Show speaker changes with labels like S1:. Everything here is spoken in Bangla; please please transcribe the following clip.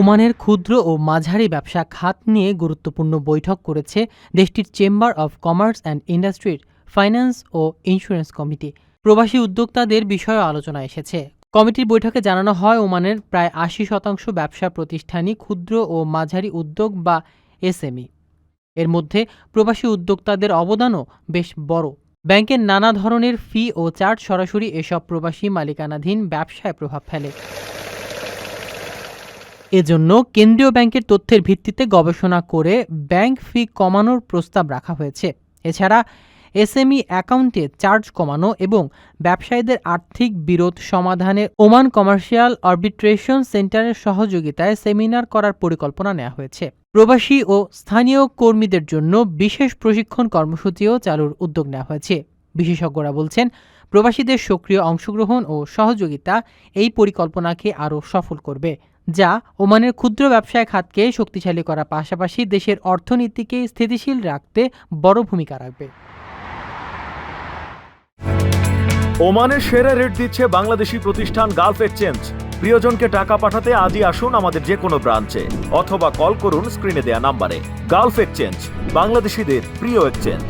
S1: ওমানের ক্ষুদ্র ও মাঝারি ব্যবসা খাত নিয়ে গুরুত্বপূর্ণ বৈঠক করেছে দেশটির চেম্বার অব কমার্স অ্যান্ড ইন্ডাস্ট্রির ফাইন্যান্স ও ইন্স্যুরেন্স কমিটি। প্রবাসী উদ্যোক্তাদের বিষয়ে আলোচনা এসেছে। কমিটির বৈঠকে জানানো হয়, ওমানের প্রায় আশি শতাংশ ব্যবসা প্রতিষ্ঠানই ক্ষুদ্র ও মাঝারি উদ্যোগ বা এসএমই। এর মধ্যে প্রবাসী উদ্যোক্তাদের অবদানও বেশ বড়। ব্যাংকের নানা ধরনের ফি ও চার্জ সরাসরি এসব প্রবাসী মালিকানাধীন ব্যবসায় প্রভাব ফেলে। এজন্য কেন্দ্রীয় ব্যাংকের তথ্যের ভিত্তিতে গবেষণা করে ব্যাংক ফি কমানোর প্রস্তাব রাখা হয়েছে। এছাড়া এসএমই অ্যাকাউন্টে চার্জ কমানো এবং ব্যবসায়ীদের আর্থিক বিরোধ সমাধানে ওমান কমার্শিয়াল আরবিট্রেশন সেন্টারের সহযোগিতায় সেমিনার করার পরিকল্পনা নেওয়া হয়েছে। প্রবাসী ও স্থানীয় কর্মীদের জন্য বিশেষ প্রশিক্ষণ কর্মসূচিও চালুর উদ্যোগ নেওয়া হয়েছে। বিশেষজ্ঞরা বলছেন প্রবাসীদের সক্রিয় অংশগ্রহণ ও সহযোগিতা এই পরিকল্পনাকে আরও সফল করবে, যা ওমানের ক্ষুদ্র ব্যবসায় খাতকে শক্তিশালী করার পাশাপাশি দেশের অর্থনীতিকে স্থিতিশীল রাখতে বড় ভূমিকা রাখবে।
S2: ওমানের সেরা রেট দিচ্ছে বাংলাদেশি প্রতিষ্ঠান গালফ এক্সচেঞ্জ। প্রিয়জনকে টাকা পাঠাতে আজই আসুন আমাদের যে কোনো ব্রাঞ্চে, অথবা কল করুন স্ক্রিনে দেয়া নাম্বারে। গালফ এক্সচেঞ্জ, বাংলাদেশিদের প্রিয় এক্সচেঞ্জ।